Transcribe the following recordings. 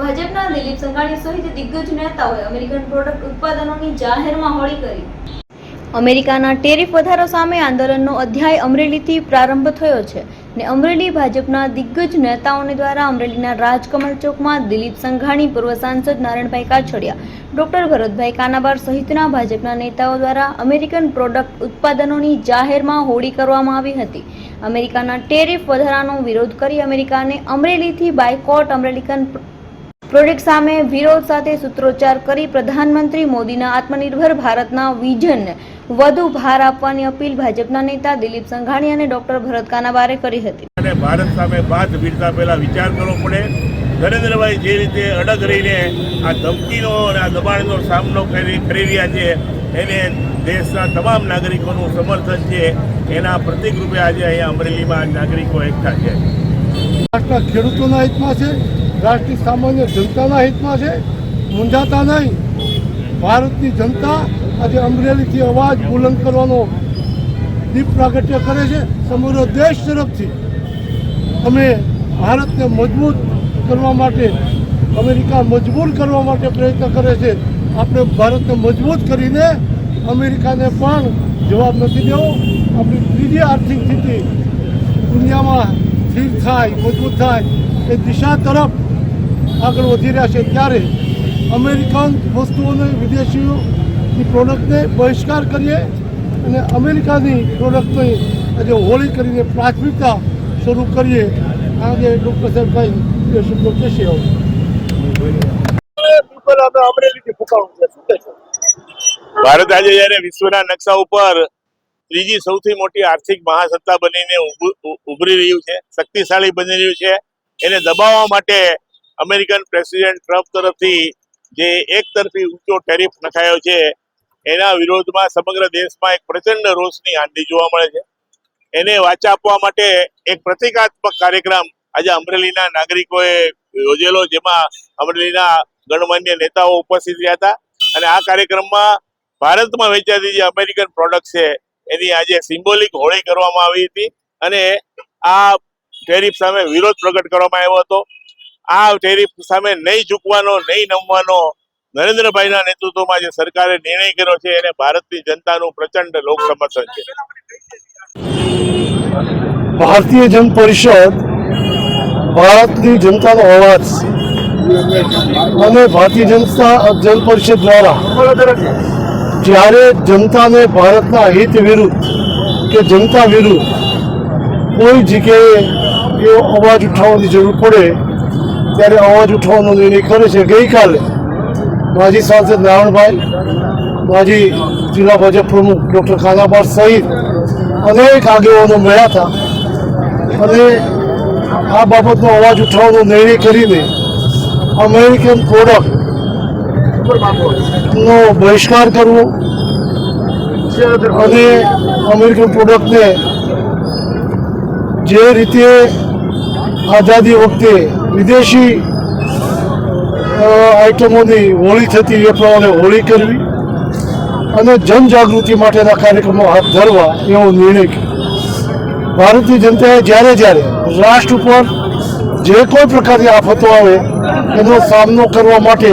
ભાજપના દિલીપ સંઘાણી સહિત દિગ્ગજ નેતાઓએ અમેરિકન પ્રોડક્ટ ઉત્પાદનોની જાહેરમાં હોળી કરી. અમેરિકાના ટેરિફ વધારો સામે આંદોલનનો અધ્યાય અમરેલીથી પ્રારંભ થયો છે ને અમરેલી ભાજપના દિગ્ગજ નેતાઓને દ્વારા અમરેલીના રાજકમલ ચોકમાં દિલીપ સંઘાણી, પૂર્વ સાંસદ નારાયણભાઈ કાછડિયા, ડોક્ટર ભરતભાઈ કાનાબાર સહિતના ભાજપના નેતાઓ દ્વારા અમેરિકન પ્રોડક્ટ ઉત્પાદનોની જાહેરમાં હોળી કરવામાં આવી હતી. અમેરિકાના ટેરિફ વધારાનો વિરોધ કરી અમેરિકાને અમરેલીથી બાયકોટ અમેરિકન પ્રોજેક્ટ સામે વિરોધ સાથે સૂત્રોચ્ચાર કરી પ્રધાનમંત્રી મોદીના આત્મનિર્ભર ભારતના વિઝન વધુ ભાર આપવાની અપીલ ભાજપના નેતા દિલીપ સંઘાણી અને ડોક્ટર ભરત કાનાબારે કરી હતી. અને ભારત સામે બાદ ભીડતા પહેલા વિચાર કરવો પડે. નરેન્દ્રભાઈ જે રીતે અડગ રહીને આ ધમકીનો અને આ દબાણનો સામનો કરી કરી રહ્યા છે એને દેશના તમામ નાગરિકોનું સમર્થન છે. એના પ્રતિક રૂપે આજે અહીંયા અમરેલીમાં નાગરિકો એકઠા છે. ખેડૂતોના હિતમાં છે. રાષ્ટ્રની સામાન્ય જનતાના હિતમાં છે, મૂંઝાતા નહીં. ભારતની જનતા આજે અમરેલીથી અવાજ બુલંદ કરવાનો દીપ પ્રાગટ્ય કરે છે સમગ્ર દેશ તરફથી. અમે ભારતને મજબૂત કરવા માટે, અમેરિકા મજબૂર કરવા માટે પ્રયત્ન કરે છે. આપણે ભારતને મજબૂત કરીને અમેરિકાને પણ જવાબ નથી દેવો. આપણી ત્રીજી આર્થિક સ્થિતિ દુનિયામાં સ્થિર થાય, મજબૂત થાય, એ દિશા તરફ આગળ વધી રહ્યા છે ત્યારે અમેરિકન વસ્તુઓને વિદેશીઓની પ્રોડક્ટને બહિષ્કાર કરીએ અને અમેરિકાની પ્રોડક્ટને આજે હોળી કરીને પ્રાથમિકતા શરૂ કરીએ. આજે ડૉક્ટર સાહેબભાઈ એ શબ્દો કહેશે ભારત આજે જ્યારે વિશ્વના નકશા ઉપર ત્રીજી સૌથી મોટી આર્થિક મહાસત્તા બનીને ઉભ- ઉભરી રહ્યું છે, શક્તિશાળી બની રહ્યું છે, એને દબાવવા માટે અમેરિકન પ્રેસિડેન્ટ ટ્રમ્પ તરફથી જે એક તરફી ઊંચો ટેરિફ નખાયો છે, એના વિરોધમાં સમગ્ર દેશમાં એક પ્રચંડ રોષની આંધી જોવા મળે છે. એને વાચા આપવા માટે એક પ્રતિકાત્મક કાર્યક્રમ આજે અમરેલીના નાગરિકોએ યોજેલો, જેમાં અમરેલીના ગણમાન્ય નેતાઓ ઉપસ્થિત રહ્યા હતા. અને આ કાર્યક્રમમાં ભારતમાં વેચાતી જે અમેરિકન પ્રોડક્ટ છે, એની આજે સિમ્બોલિક હોળી કરવામાં આવી હતી. અને આ ટેરિફ સામે વિરોધ પ્રગટ કરવામાં આવ્યો હતો. આ ટેરિફ સામે નહીં ઝૂકવાનો, નહીં નમવાનો, નરેન્દ્રભાઈના નેતૃત્વમાં જે સરકારે નિર્ણય કર્યો છે, એને ભારતની જનતાનું પ્રચંડ લોક સમર્થન છે. ભારતીય જન પરિષદ ભારતની જનતાનો અવાજ અને ભારતીય જનતા જન પરિષદ દ્વારા જ્યારે જનતાને ભારતના હિત વિરુદ્ધ કે જનતા વિરુદ્ધ કોઈ જગ્યાએ એવો અવાજ ઉઠાવવાની જરૂર પડે ત્યારે અવાજ ઉઠાવવાનો નિર્ણય કરે છે. ગઈકાલે માજી સાંસદ નારાયણભાઈ, માજી જિલ્લા ભાજપ પ્રમુખ ડૉક્ટર ખાનાબાર સહિત અનેક આગેવાનો મળ્યા હતા. અને આ બાબતનો અવાજ ઉઠાવવાનો નિર્ણય કરીને અમેરિકન પ્રોડક્ટનો બહિષ્કાર કરવો અને અમેરિકન પ્રોડક્ટને જે રીતે આઝાદી વખતે વિદેશી આઈટમોની હોળી થતી એ પ્રમાણે હોળી કરવી અને જનજાગૃતિ માટેના કાર્યક્રમો હાથ ધરવા એવો નિર્ણય કર્યો. ભારતીય જનતાએ જ્યારે જ્યારે રાષ્ટ્ર ઉપર જે કોઈ પ્રકારની આફતો આવે, એનો સામનો કરવા માટે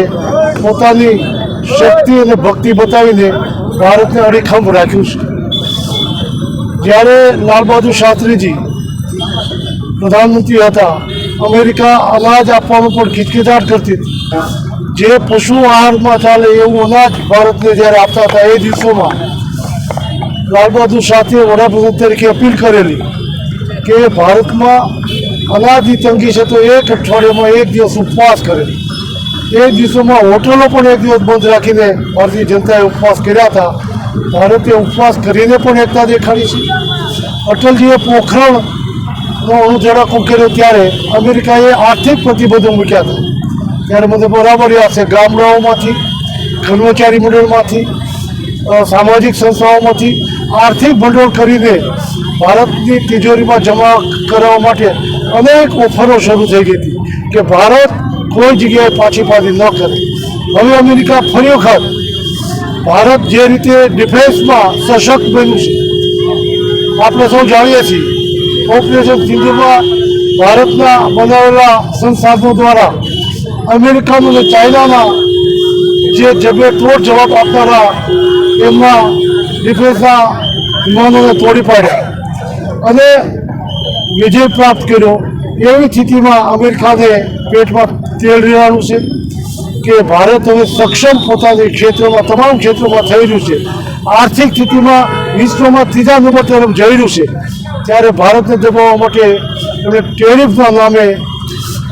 પોતાની શક્તિ અને ભક્તિ બતાવીને ભારતને અડીખમ રાખ્યું છે. જ્યારે લાલ બહાદુર શાસ્ત્રીજી પ્રધાનમંત્રી હતા અમેરિકા અનાજ આપવામાં પણ ખિચખિચાટ કરતી હતી. જે પશુ આહારમાં ચાલે એવું અનાજ ભારતને જ્યારે આપતા હતા એ દિવસોમાં, લાલ બહાદુર શાસ્ત્રીએ વડાપ્રધાન તરીકે અપીલ કરેલી કે ભારતમાં અનાજની તંગી છે તો એક અઠવાડિયામાં એક દિવસ ઉપવાસ કરેલી. એ દિવસોમાં હોટલો પણ એક દિવસ બંધ રાખીને ભારતીય જનતાએ ઉપવાસ કર્યા હતા. ભારતે ઉપવાસ કરીને પણ એકતા દેખાડી છે. અટલજીએ પોખરણનો અણુધડાકો કર્યો ત્યારે અમેરિકાએ આર્થિક પ્રતિબંધો મૂક્યા હતા. ત્યારે બધું બરાબર છે, ગામડાઓમાંથી, કર્મચારી મંડળમાંથી સામાજિક સંસ્થાઓમાંથી આર્થિક ભંડોળ કરીને ભારતની તિજોરીમાં જમા કરાવવા માટે અનેક ઓફરો શરૂ થઈ ગઈ હતી કે ભારત કોઈ જગ્યાએ પાછી પાછી ન કરે. હવે અમેરિકા ફરી વખત ભારત જે રીતે ડિફેન્સમાં સશક્ત બન્યું છે. આપણે સૌ જાણીએ છીએ ઓપરેશન સિંધુમાં ભારતના બનાવેલા સંસાધનો દ્વારા અમેરિકાનું અને ચાઇનાના જે જબે તોડ જવાબ આપનારા એમના ડિફેન્સના વિમાનોને તોડી પાડ્યા. અને વિજય પ્રાપ્ત કર્યો. એવી સ્થિતિમાં અમેરિકાને પેટમાં તેલ રહેવાનું છે કે ભારત હવે સક્ષમ પોતાની ક્ષેત્રોમાં, તમામ ક્ષેત્રોમાં થઈ રહ્યું છે. આર્થિક સ્થિતિમાં વિશ્વમાં ત્રીજા નંબર તરફ જઈ રહ્યું છે. ત્યારે ભારતને દબાવવા માટે એમણે ટેરિફના નામે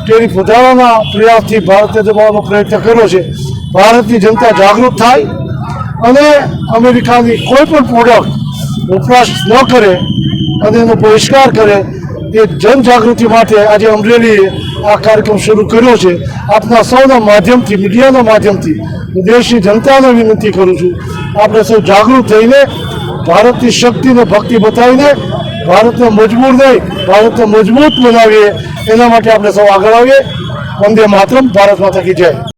ટેરિફ વધારવાના પ્રયાસથી ભારતને દબાવવાનો પ્રયત્ન કર્યો છે. ભારતની જનતા જાગૃત થાય અને અમેરિકાની કોઈ પણ પ્રોડક્ટ વપરાશ ન કરે અને એનો બહિષ્કાર કરે એ જનજાગૃતિ માટે આજે અમરેલીએ આ કાર્યક્રમ શરૂ કર્યો છે. આપના સૌના માધ્યમથી, મીડિયાના માધ્યમથી હું દેશની જનતાને વિનંતી કરું છું. આપણે સૌ જાગૃત થઈને ભારતની શક્તિને ભક્તિ બતાવીને ભારતને મજબૂર નહીં, ભારતને મજબૂત બનાવીએ. એના માટે આપણે સૌ આગળ આવીએ. વંદે માતરમ, ભારત માતા કી જય.